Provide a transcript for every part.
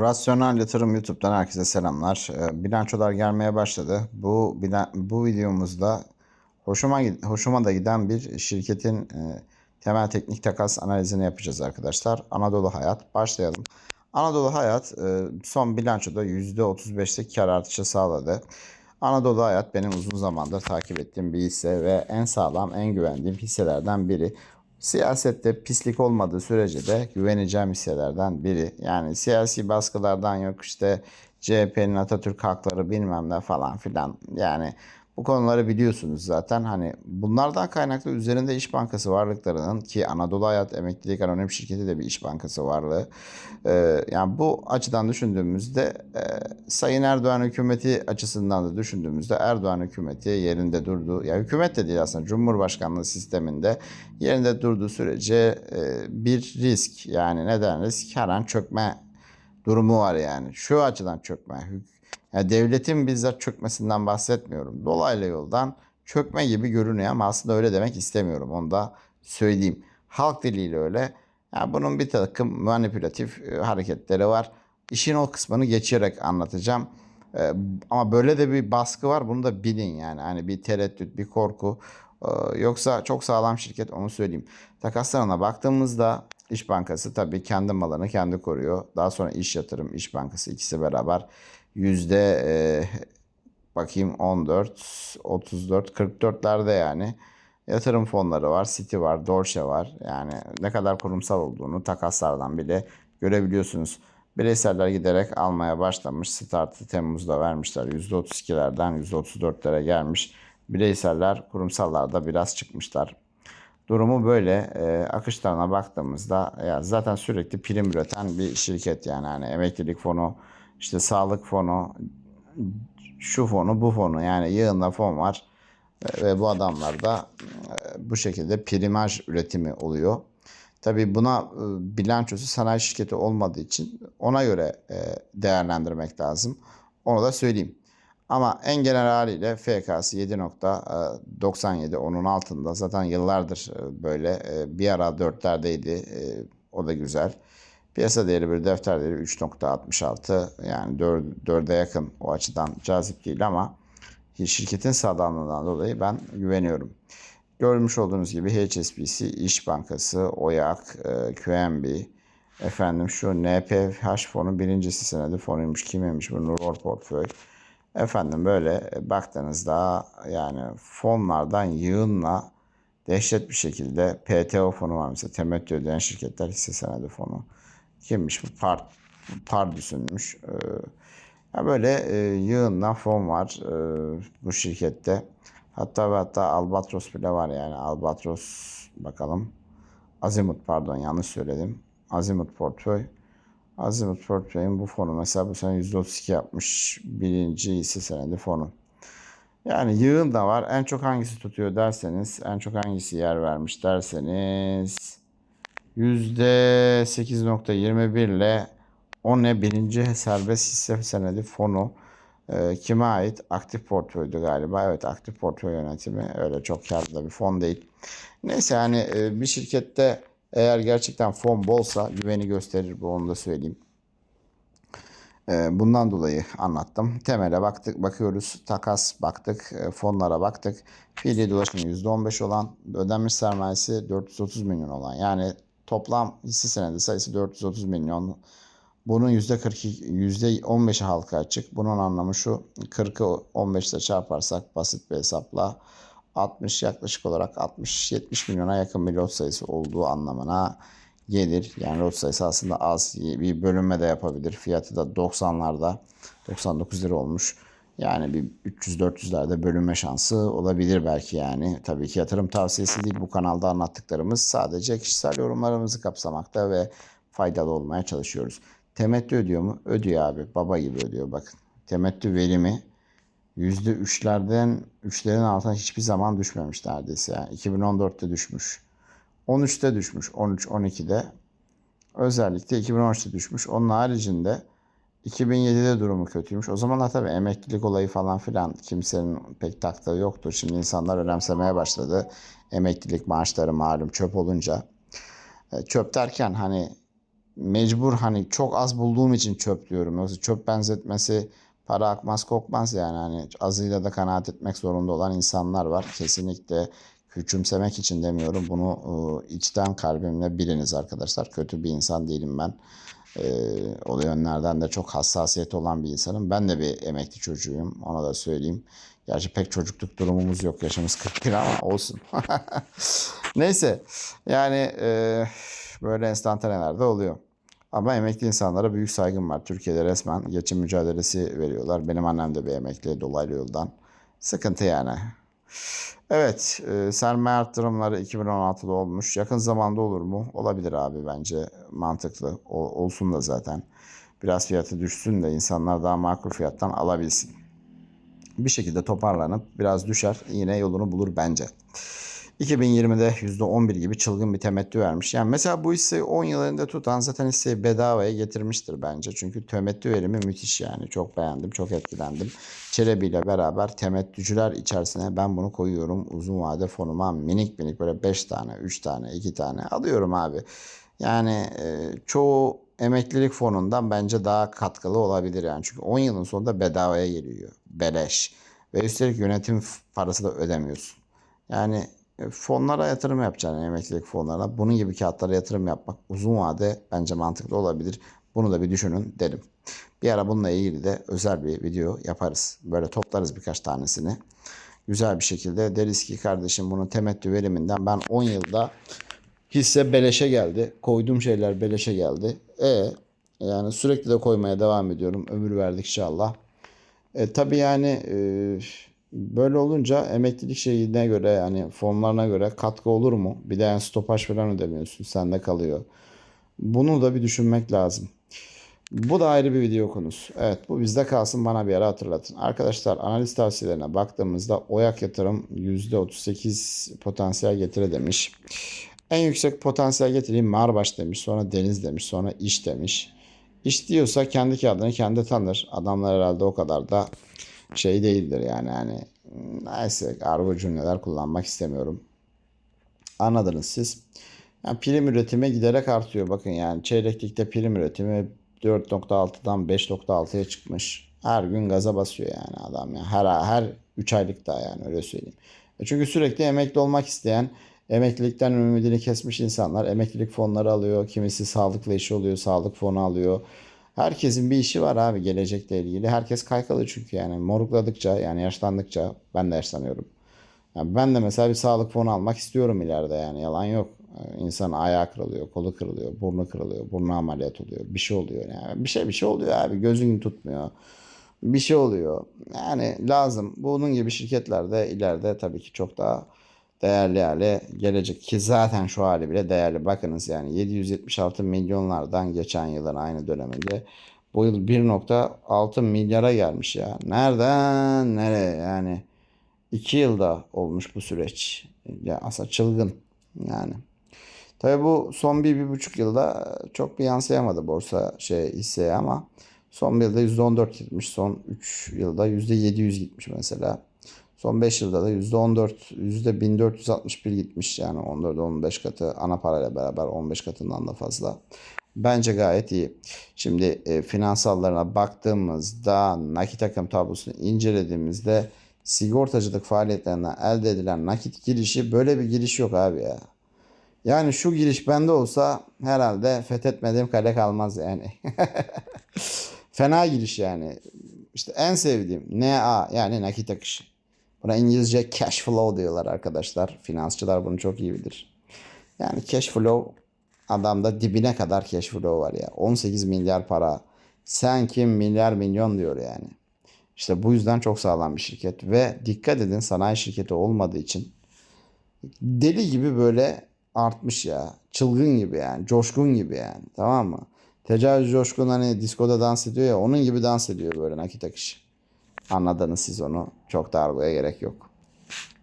Rasyonel Yatırım YouTube'dan herkese selamlar. Ee, Bilançolar gelmeye başladı. Bu bu videomuzda hoşuma hoşuma da giden bir şirketin e, temel teknik takas analizini yapacağız arkadaşlar. Anadolu Hayat başlayalım. Anadolu Hayat e, son bilançoda %35'lik kar artışı sağladı. Anadolu Hayat benim uzun zamandır takip ettiğim bir hisse ve en sağlam, en güvendiğim hisselerden biri. Siyasette pislik olmadığı sürece de güveneceğim hisselerden biri. Yani siyasi baskılardan yok işte CHP'nin Atatürk hakları bilmem ne falan filan. Yani bu konuları biliyorsunuz zaten. Hani bunlardan kaynaklı üzerinde İş Bankası varlıklarının ki Anadolu Hayat Emeklilik Anonim Şirketi de bir İş Bankası varlığı. Ee, yani bu açıdan düşündüğümüzde e, Sayın Erdoğan hükümeti açısından da düşündüğümüzde Erdoğan hükümeti yerinde durdu. Ya hükümet de değil aslında Cumhurbaşkanlığı sisteminde yerinde durduğu sürece e, bir risk yani neden risk? Her an çökme durumu var yani. Şu açıdan çökme. Yani devletin bizzat çökmesinden bahsetmiyorum. Dolaylı yoldan çökme gibi görünüyor ama aslında öyle demek istemiyorum. Onu da söyleyeyim. Halk diliyle öyle. Yani bunun bir takım manipülatif e, hareketleri var. İşin o kısmını geçerek anlatacağım. E, ama böyle de bir baskı var. Bunu da bilin yani. Hani bir tereddüt, bir korku. E, yoksa çok sağlam şirket onu söyleyeyim. Takaslarına baktığımızda İş Bankası tabii kendi malını kendi koruyor. Daha sonra İş Yatırım, İş Bankası ikisi beraber yüzde e, bakayım 14, 34, 44'lerde yani. Yatırım fonları var, Citi var, Dolce var. Yani ne kadar kurumsal olduğunu takaslardan bile görebiliyorsunuz. Bireyseller giderek almaya başlamış. Startı Temmuz'da vermişler. %32'lerden %34'lere gelmiş. Bireyseller kurumsallarda biraz çıkmışlar. Durumu böyle. E, akışlarına baktığımızda ya zaten sürekli prim üreten bir şirket yani. hani emeklilik fonu, işte sağlık fonu, şu fonu, bu fonu yani yığında fon var. E, ve bu adamlar da e, bu şekilde primaj üretimi oluyor. Tabii buna e, bilançosu sanayi şirketi olmadığı için ona göre değerlendirmek lazım. Onu da söyleyeyim. Ama en genel haliyle FK'sı 7.97 onun altında. Zaten yıllardır böyle bir ara 4'lerdeydi. E, O da güzel. Piyasa değeri bir defter değeri 3.66 yani 4, 4'e yakın o açıdan cazip değil ama şirketin sağlamlığından dolayı ben güveniyorum. Görmüş olduğunuz gibi HSBC, İş Bankası, OYAK, e, QNB, efendim şu NPH fonu birincisi senedi fonuymuş. Kimmiş bu? Nurol Portföy. Efendim böyle baktığınızda yani fonlardan yığınla dehşet bir şekilde PTO fonu var mesela temettü ödeyen şirketler hisse senedi fonu. Kimmiş bu? Par, Pardüs'ünmüş. Ee, ya böyle e, yığınla fon var e, bu şirkette. Hatta ve hatta Albatros bile var yani Albatros bakalım. Azimut pardon yanlış söyledim. Azimut portföy. Azimut portföyün bu fonu mesela bu sene %32 yapmış. Birinci hisse senedi fonu. Yani yığın da var. En çok hangisi tutuyor derseniz, en çok hangisi yer vermiş derseniz %8.21 ile o ne birinci serbest hisse senedi fonu e, kime ait? Aktif portföydü galiba. Evet aktif portföy yönetimi öyle çok karlı bir fon değil. Neyse yani e, bir şirkette eğer gerçekten fon bolsa güveni gösterir bu onu da söyleyeyim. E, bundan dolayı anlattım. Temele baktık, bakıyoruz. Takas baktık, e, fonlara baktık. Fiili dolaşım %15 olan, ödenmiş sermayesi 430 milyon olan. Yani toplam hisse senedi sayısı 430 milyon. Bunun %42, %15'i halka açık. Bunun anlamı şu. 40'ı 15 ile çarparsak basit bir hesapla 60 yaklaşık olarak 60-70 milyona yakın bir lot sayısı olduğu anlamına gelir. Yani lot sayısı aslında az bir bölünme de yapabilir. Fiyatı da 90'larda 99 lira olmuş. Yani bir 300-400'lerde bölünme şansı olabilir belki yani. Tabii ki yatırım tavsiyesi değil bu kanalda anlattıklarımız sadece kişisel yorumlarımızı kapsamakta ve faydalı olmaya çalışıyoruz. Temettü ödüyor mu? Ödüyor abi. Baba gibi ödüyor bakın. Temettü verimi %3'lerden 3'lerin altına hiçbir zaman düşmemiş neredeyse. Yani 2014'te düşmüş. 13'te düşmüş. 13, 12'de. Özellikle 2013'te düşmüş. Onun haricinde 2007'de durumu kötüymüş. O zamanlar tabii emeklilik olayı falan filan kimsenin pek taktığı yoktu. Şimdi insanlar önemsemeye başladı. Emeklilik maaşları malum çöp olunca. E, Çöp derken hani mecbur hani çok az bulduğum için çöp diyorum. Yoksa çöp benzetmesi para akmaz kokmaz yani hani azıyla da kanaat etmek zorunda olan insanlar var. Kesinlikle küçümsemek için demiyorum. Bunu e, içten kalbimle biliniz arkadaşlar. Kötü bir insan değilim ben. E, o yönlerden de çok hassasiyet olan bir insanım. Ben de bir emekli çocuğuyum. Ona da söyleyeyim. Gerçi pek çocukluk durumumuz yok. Yaşımız 41 ama olsun. Neyse. Yani e, böyle enstantanelerde oluyor. Ama emekli insanlara büyük saygım var. Türkiye'de resmen geçim mücadelesi veriyorlar. Benim annem de bir emekli dolaylı yoldan. Sıkıntı yani. Evet, e, sermaye arttırımları 2016'da olmuş. Yakın zamanda olur mu? Olabilir abi bence. Mantıklı. O- olsun da zaten. Biraz fiyatı düşsün de insanlar daha makul fiyattan alabilsin. Bir şekilde toparlanıp biraz düşer. Yine yolunu bulur bence. 2020'de %11 gibi çılgın bir temettü vermiş. Yani mesela bu hisseyi 10 yıl elinde tutan zaten hisseyi bedavaya getirmiştir bence. Çünkü temettü verimi müthiş yani. Çok beğendim, çok etkilendim. Çelebi ile beraber temettücüler içerisine ben bunu koyuyorum. Uzun vade fonuma minik minik böyle 5 tane, 3 tane, 2 tane alıyorum abi. Yani e, çoğu emeklilik fonundan bence daha katkılı olabilir yani. Çünkü 10 yılın sonunda bedavaya geliyor. Beleş. Ve üstelik yönetim parası da ödemiyorsun. Yani fonlara yatırım yapacaksın emeklilik fonlarına. Bunun gibi kağıtlara yatırım yapmak uzun vade bence mantıklı olabilir. Bunu da bir düşünün derim. Bir ara bununla ilgili de özel bir video yaparız. Böyle toplarız birkaç tanesini. Güzel bir şekilde deriz ki kardeşim bunun temettü veriminden ben 10 yılda hisse beleşe geldi. Koyduğum şeyler beleşe geldi. E yani sürekli de koymaya devam ediyorum. Ömür verdikçe Allah. E, tabii yani e, böyle olunca emeklilik şeyine göre yani fonlarına göre katkı olur mu? Bir de yani stopaj falan ödemiyorsun. Sende kalıyor. Bunu da bir düşünmek lazım. Bu da ayrı bir video konusu. Evet bu bizde kalsın bana bir ara hatırlatın. Arkadaşlar analiz tavsiyelerine baktığımızda Oyak Yatırım %38 potansiyel getiri demiş. En yüksek potansiyel getireyim Marbaş demiş. Sonra Deniz demiş. Sonra İş demiş. İş diyorsa kendi kağıdını kendi tanır. Adamlar herhalde o kadar da şey değildir yani. yani neyse argo cümleler kullanmak istemiyorum. Anladınız siz. Yani prim üretimi giderek artıyor. Bakın yani çeyreklikte prim üretimi 4.6'dan 5.6'ya çıkmış. Her gün gaza basıyor yani adam ya. Her her 3 aylıkta yani öyle söyleyeyim. E Çünkü sürekli emekli olmak isteyen, emeklilikten ümidini kesmiş insanlar emeklilik fonları alıyor. Kimisi sağlıklı işi oluyor, sağlık fonu alıyor. Herkesin bir işi var abi gelecekle ilgili. Herkes kaygılı çünkü yani morukladıkça yani yaşlandıkça ben de yaşlanıyorum. Ya ben de mesela bir sağlık fonu almak istiyorum ileride yani yalan yok. İnsan ayağı kırılıyor, kolu kırılıyor, burnu kırılıyor, burnu ameliyat oluyor, bir şey oluyor yani. Bir şey bir şey oluyor abi gözün tutmuyor. Bir şey oluyor. Yani lazım. Bunun gibi şirketlerde ileride tabii ki çok daha değerli hale gelecek ki zaten şu hali bile değerli. Bakınız yani 776 milyonlardan geçen yılın aynı döneminde bu yıl 1.6 milyara gelmiş ya. Nereden nereye yani? 2 yılda olmuş bu süreç. Ya aslında çılgın yani. Tabii bu son bir, bir buçuk yılda çok bir yansıyamadı borsa şey hisseye ama son bir yılda %14 gitmiş. Son 3 yılda %700 gitmiş mesela. Son 5 yılda da %14, %1461 gitmiş yani 14-15 katı ana parayla beraber 15 katından da fazla. Bence gayet iyi. Şimdi e, finansallarına baktığımızda nakit akım tablosunu incelediğimizde sigortacılık faaliyetlerinden elde edilen nakit girişi böyle bir giriş yok abi ya. Yani şu giriş bende olsa herhalde fethetmediğim kale kalmaz yani. Fena giriş yani. İşte en sevdiğim NA yani nakit akışı. Buna İngilizce cash flow diyorlar arkadaşlar. Finansçılar bunu çok iyi bilir. Yani cash flow adamda dibine kadar cash flow var ya. 18 milyar para. Sen kim milyar milyon diyor yani. İşte bu yüzden çok sağlam bir şirket ve dikkat edin sanayi şirketi olmadığı için deli gibi böyle artmış ya. Çılgın gibi yani. Coşkun gibi yani. Tamam mı? Tecavüz coşkun hani diskoda dans ediyor ya onun gibi dans ediyor böyle nakit akışı. Anladınız siz onu. Çok da argoya gerek yok.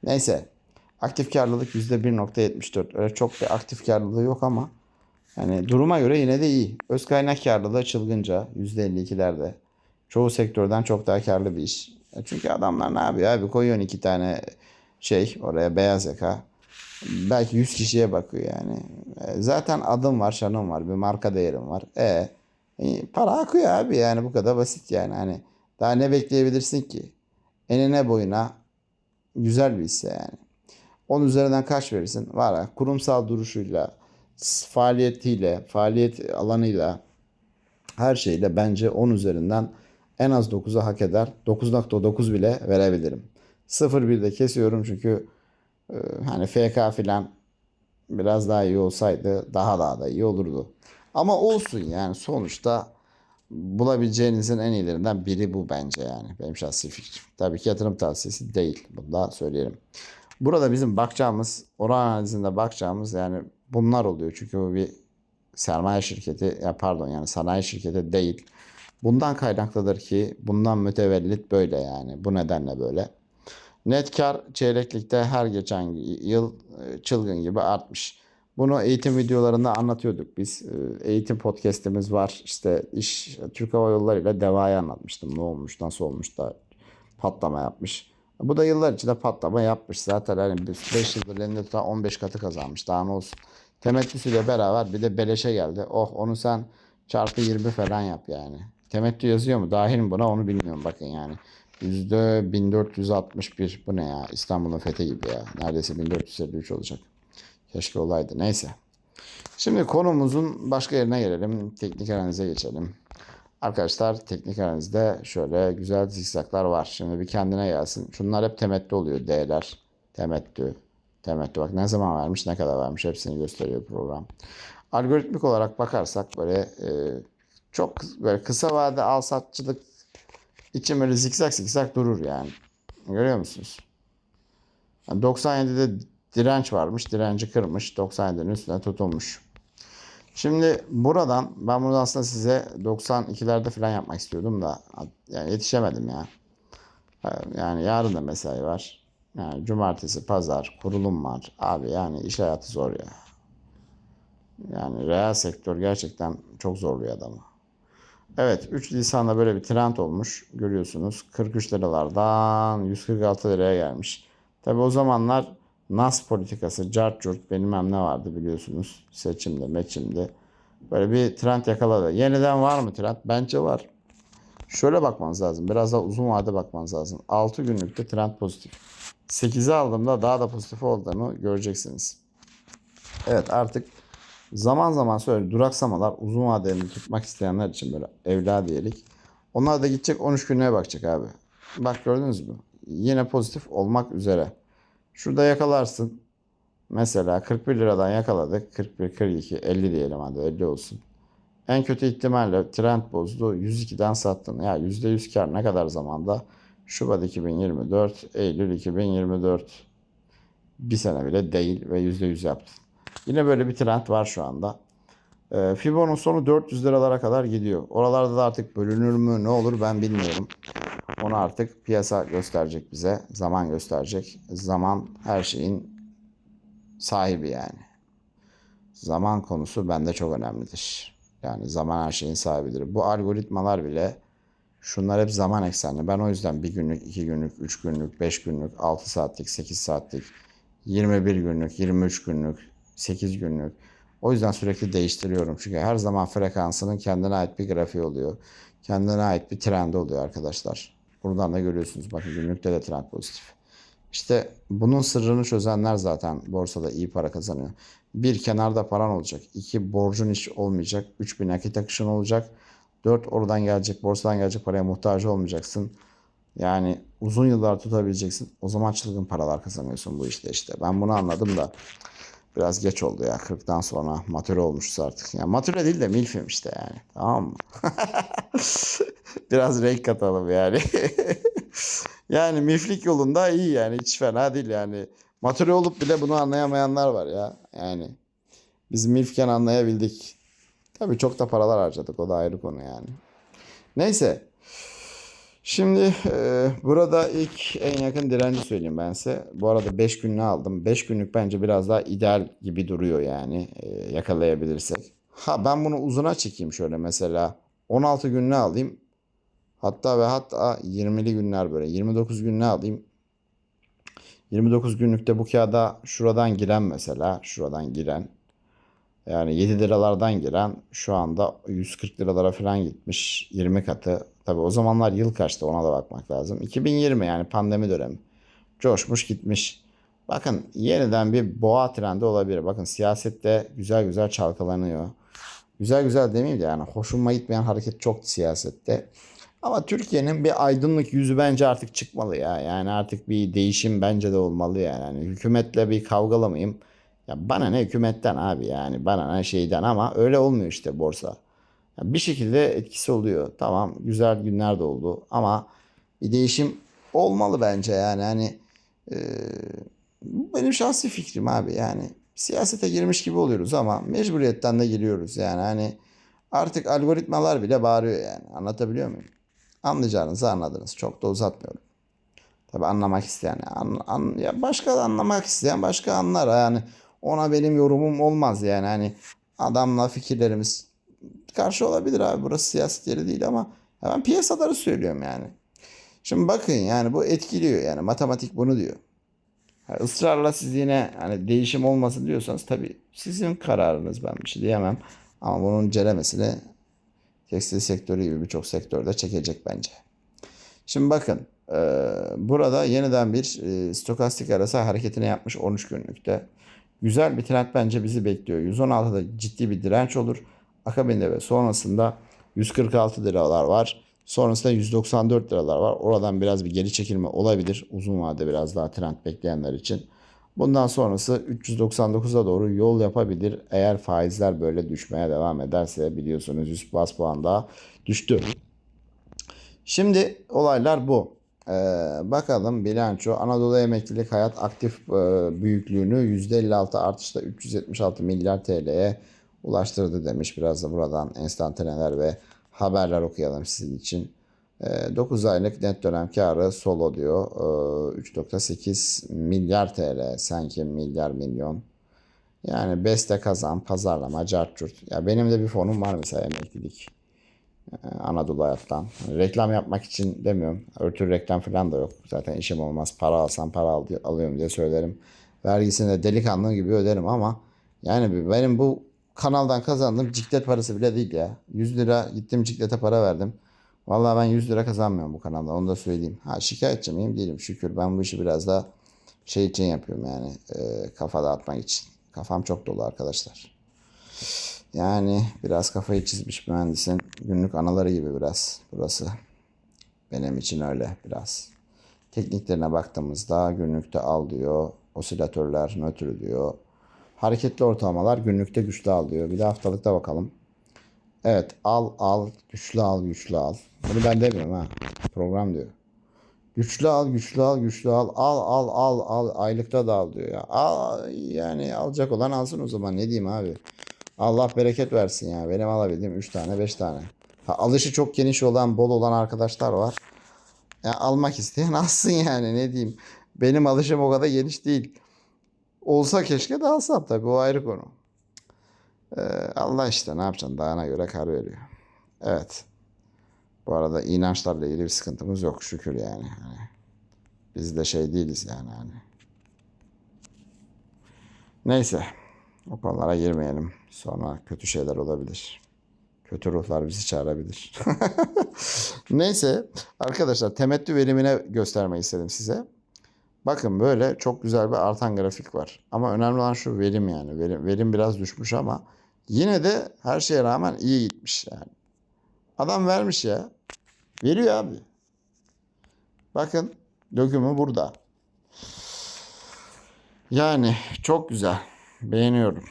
Neyse. Aktif karlılık %1.74. Öyle çok bir aktif karlılığı yok ama yani duruma göre yine de iyi. Öz kaynak karlılığı çılgınca %52'lerde. Çoğu sektörden çok daha karlı bir iş. E Çünkü adamlar ne yapıyor abi? Koyuyorsun iki tane şey oraya beyaz yaka. Belki 100 kişiye bakıyor yani. E, zaten adım var, şanım var, bir marka değerim var. E, e, para akıyor abi yani bu kadar basit yani. Hani daha ne bekleyebilirsin ki? Enine boyuna güzel bir hisse yani. 10 üzerinden kaç verirsin? Var kurumsal duruşuyla, faaliyetiyle, faaliyet alanıyla, her şeyle bence 10 üzerinden en az 9'u hak eder. 9.9 bile verebilirim. 0.1'de kesiyorum çünkü e, hani FK filan biraz daha iyi olsaydı daha daha da iyi olurdu. Ama olsun yani sonuçta bulabileceğinizin en iyilerinden biri bu bence yani. Benim şahsi fikrim. Tabii ki yatırım tavsiyesi değil. Bunu da söyleyelim. Burada bizim bakacağımız, oran analizinde bakacağımız yani bunlar oluyor. Çünkü bu bir sermaye şirketi, ya pardon yani sanayi şirketi değil. Bundan kaynaklıdır ki bundan mütevellit böyle yani. Bu nedenle böyle. Net kar çeyreklikte her geçen yıl e, çılgın gibi artmış. Bunu eğitim videolarında anlatıyorduk biz. E, Eğitim podcast'imiz var. İşte iş Türk Hava Yolları ile Deva'yı anlatmıştım. Ne olmuş, nasıl olmuş da patlama yapmış. Bu da yıllar içinde patlama yapmış. Zaten hani 5 yıldır elinde tutan 15 katı kazanmış. Daha ne olsun. Temettüsüyle beraber bir de beleşe geldi. Oh onu sen çarpı 20 falan yap yani. Temettü yazıyor mu? Dahil mi buna onu bilmiyorum bakın yani. Yüzde 1461 bu ne ya? İstanbul'un fethi gibi ya. Neredeyse 1453 olacak. Keşke olaydı. Neyse. Şimdi konumuzun başka yerine gelelim. Teknik analize geçelim. Arkadaşlar teknik analizde şöyle güzel zikzaklar var. Şimdi bir kendine gelsin. Şunlar hep temettü oluyor. D'ler. Temettü. Temettü. Bak ne zaman vermiş ne kadar vermiş hepsini gösteriyor program. Algoritmik olarak bakarsak böyle e, çok böyle kısa vade al satçılık için böyle zikzak zikzak durur yani. Görüyor musunuz? Yani 97'de direnç varmış. Direnci kırmış. 97'nin üstüne tutulmuş. Şimdi buradan ben bunu aslında size 92'lerde falan yapmak istiyordum da yani yetişemedim ya. Yani yarın da mesai var. Yani cumartesi, pazar, kurulum var. Abi yani iş hayatı zor ya. Yani reel sektör gerçekten çok zorluyor adamı. Evet 3 Nisan'da böyle bir trend olmuş. Görüyorsunuz 43 liralardan 146 liraya gelmiş. Tabi o zamanlar NAS politikası, cart curt bilmem ne vardı biliyorsunuz. Seçimde, meçimde. Böyle bir trend yakaladı. Yeniden var mı trend? Bence var. Şöyle bakmanız lazım. Biraz daha uzun vade bakmanız lazım. 6 günlükte trend pozitif. 8'e aldığımda daha da pozitif olduğunu göreceksiniz. Evet artık zaman zaman şöyle duraksamalar uzun vadeli tutmak isteyenler için böyle evladiyelik. Onlar da gidecek 13 günlüğe bakacak abi. Bak gördünüz mü? Yine pozitif olmak üzere. Şurada yakalarsın. Mesela 41 liradan yakaladık. 41, 42, 50 diyelim hadi 50 olsun. En kötü ihtimalle trend bozdu. 102'den sattın. Ya %100 kar ne kadar zamanda? Şubat 2024, Eylül 2024. Bir sene bile değil ve %100 yaptın. Yine böyle bir trend var şu anda. Ee, Fibo'nun sonu 400 liralara kadar gidiyor. Oralarda da artık bölünür mü ne olur ben bilmiyorum. Onu artık piyasa gösterecek bize. Zaman gösterecek. Zaman her şeyin sahibi yani. Zaman konusu bende çok önemlidir. Yani zaman her şeyin sahibidir. Bu algoritmalar bile şunlar hep zaman eksenli. Ben o yüzden bir günlük, iki günlük, üç günlük, beş günlük, altı saatlik, sekiz saatlik, 21 günlük, 23 günlük, 8 günlük. O yüzden sürekli değiştiriyorum. Çünkü her zaman frekansının kendine ait bir grafiği oluyor. Kendine ait bir trendi oluyor arkadaşlar. Buradan da görüyorsunuz. Bakın günlükte de trend pozitif. İşte bunun sırrını çözenler zaten borsada iyi para kazanıyor. Bir kenarda paran olacak. iki borcun hiç olmayacak. Üç bir nakit akışın olacak. Dört oradan gelecek borsadan gelecek paraya muhtaç olmayacaksın. Yani uzun yıllar tutabileceksin. O zaman çılgın paralar kazanıyorsun bu işte işte. Ben bunu anladım da biraz geç oldu ya. 40'tan sonra matüre olmuşuz artık. Yani matüre değil de milfim işte yani. Tamam mı? biraz renk katalım yani. yani miflik yolunda iyi yani. Hiç fena değil yani. Matüre olup bile bunu anlayamayanlar var ya. Yani biz milfken anlayabildik. Tabii çok da paralar harcadık. O da ayrı konu yani. Neyse. Şimdi e, burada ilk en yakın direnci söyleyeyim ben size. Bu arada 5 günlüğü aldım. 5 günlük bence biraz daha ideal gibi duruyor yani e, yakalayabilirsek. Ha ben bunu uzuna çekeyim şöyle mesela. 16 günlüğü alayım. Hatta ve hatta 20'li günler böyle 29 günlüğü alayım. 29 günlükte bu kağıda şuradan giren mesela şuradan giren yani 7 liralardan giren şu anda 140 liralara falan gitmiş 20 katı. Tabi o zamanlar yıl kaçtı ona da bakmak lazım. 2020 yani pandemi dönemi. Coşmuş gitmiş. Bakın yeniden bir boğa trendi olabilir. Bakın siyasette güzel güzel çalkalanıyor. Güzel güzel demeyeyim de yani hoşuma gitmeyen hareket çok siyasette. Ama Türkiye'nin bir aydınlık yüzü bence artık çıkmalı ya. Yani artık bir değişim bence de olmalı yani. yani hükümetle bir kavgalamayayım. Ya bana ne hükümetten abi yani bana ne şeyden ama öyle olmuyor işte borsa. Ya bir şekilde etkisi oluyor. Tamam güzel günler de oldu ama bir değişim olmalı bence yani hani e, benim şahsi fikrim abi yani siyasete girmiş gibi oluyoruz ama mecburiyetten de giriyoruz yani hani artık algoritmalar bile bağırıyor yani anlatabiliyor muyum? Anlayacağınızı anladınız çok da uzatmıyorum. Tabi anlamak isteyen an, an- ya başka da anlamak isteyen başka anlar yani ona benim yorumum olmaz yani hani adamla fikirlerimiz karşı olabilir abi burası siyaset yeri değil ama ben piyasaları söylüyorum yani. Şimdi bakın yani bu etkiliyor yani matematik bunu diyor. Ha, ısrarla siz yine hani değişim olmasın diyorsanız tabii sizin kararınız ben bir şey diyemem. Ama bunun ceremesini tekstil sektörü gibi birçok sektörde çekecek bence. Şimdi bakın e, burada yeniden bir e, stokastik arası hareketini yapmış 13 günlükte. Güzel bir trend bence bizi bekliyor. 116'da ciddi bir direnç olur. Akabinde ve sonrasında 146 liralar var. Sonrasında 194 liralar var. Oradan biraz bir geri çekilme olabilir. Uzun vadede biraz daha trend bekleyenler için. Bundan sonrası 399'a doğru yol yapabilir. Eğer faizler böyle düşmeye devam ederse biliyorsunuz 100 bas puan daha düştü. Şimdi olaylar bu. Ee, bakalım bilanço Anadolu Emeklilik Hayat aktif e, büyüklüğünü %56 artışla 376 milyar TL'ye ulaştırdı demiş. Biraz da buradan enstantaneler ve haberler okuyalım sizin için. E, 9 aylık net dönem karı solo diyor. E, 3.8 milyar TL sanki milyar milyon. Yani beste kazan, pazarlama, cartçurt. Ya benim de bir fonum var mesela emeklilik. Ee, Anadolu Hayat'tan. Reklam yapmak için demiyorum. Örtü reklam falan da yok. Zaten işim olmaz. Para alsam para al, alıyorum diye söylerim. Vergisini de delikanlı gibi öderim ama yani benim bu kanaldan kazandığım ciklet parası bile değil ya. 100 lira gittim ciklete para verdim. Vallahi ben 100 lira kazanmıyorum bu kanalda onu da söyleyeyim. Ha şikayetçi miyim değilim şükür. Ben bu işi biraz da şey için yapıyorum yani e, kafa dağıtmak için. Kafam çok dolu arkadaşlar. Yani biraz kafayı çizmiş mühendisin. Günlük anaları gibi biraz burası. Benim için öyle biraz. Tekniklerine baktığımızda günlükte al diyor. Osilatörler nötr diyor. Hareketli ortalamalar günlükte güçlü al diyor. Bir de haftalıkta bakalım. Evet al al güçlü al güçlü al. Bunu ben demiyorum ha. Program diyor. Güçlü al, güçlü al, güçlü al. Al, al, al, al. Aylıkta da al diyor ya. Al, yani alacak olan alsın o zaman. Ne diyeyim abi. Allah bereket versin ya. Benim alabildiğim 3 tane 5 tane. Ha, alışı çok geniş olan bol olan arkadaşlar var. Ya almak isteyen alsın yani ne diyeyim. Benim alışım o kadar geniş değil. Olsa keşke de alsam tabii o ayrı konu. Ee, Allah işte ne yapacaksın dağına göre kar veriyor. Evet. Bu arada inançlarla ilgili bir sıkıntımız yok şükür yani. Hani biz de şey değiliz yani hani. Neyse. O konulara girmeyelim. Sonra kötü şeyler olabilir. Kötü ruhlar bizi çağırabilir. Neyse arkadaşlar temettü verimine göstermek istedim size. Bakın böyle çok güzel bir artan grafik var. Ama önemli olan şu verim yani. Verim, verim biraz düşmüş ama yine de her şeye rağmen iyi gitmiş yani. Adam vermiş ya. Veriyor abi. Bakın dökümü burada. Yani çok güzel. Beğeniyorum.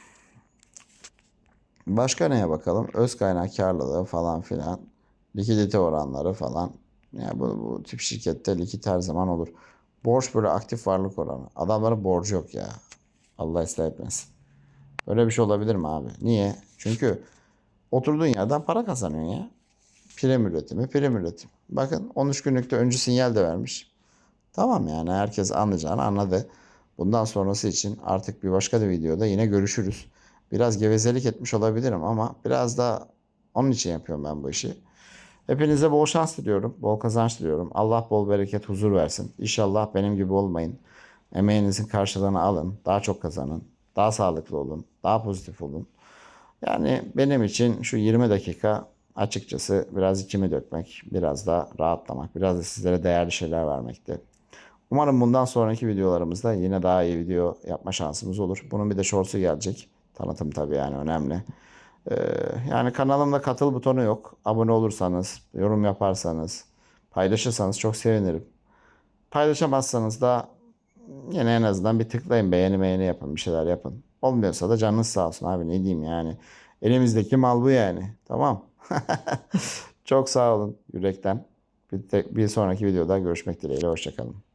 Başka neye bakalım? Öz kaynak karlılığı falan filan. Likidite oranları falan. Yani bu, bu tip şirkette likit her zaman olur. Borç böyle aktif varlık oranı. Adamların borcu yok ya. Allah ıslah etmesin. Böyle bir şey olabilir mi abi? Niye? Çünkü oturduğun yerden para kazanıyorsun ya. Prim üretimi, prim üretimi. Bakın 13 günlükte öncü sinyal de vermiş. Tamam yani herkes anlayacağını anladı. Bundan sonrası için artık bir başka bir videoda yine görüşürüz. Biraz gevezelik etmiş olabilirim ama biraz da onun için yapıyorum ben bu işi. Hepinize bol şans diliyorum, bol kazanç diliyorum. Allah bol bereket, huzur versin. İnşallah benim gibi olmayın. Emeğinizin karşılığını alın. Daha çok kazanın. Daha sağlıklı olun. Daha pozitif olun. Yani benim için şu 20 dakika açıkçası biraz içimi dökmek, biraz da rahatlamak, biraz da sizlere değerli şeyler vermekti. Umarım bundan sonraki videolarımızda yine daha iyi video yapma şansımız olur. Bunun bir de shorts'u gelecek. Tanıtım tabii yani önemli. Ee, yani kanalımda katıl butonu yok. Abone olursanız, yorum yaparsanız, paylaşırsanız çok sevinirim. Paylaşamazsanız da yine en azından bir tıklayın, beğeni beğeni yapın, bir şeyler yapın. Olmuyorsa da canınız sağ olsun abi ne diyeyim yani. Elimizdeki mal bu yani. Tamam. Çok sağ olun yürekten. Bir, bir sonraki videoda görüşmek dileğiyle. Hoşçakalın.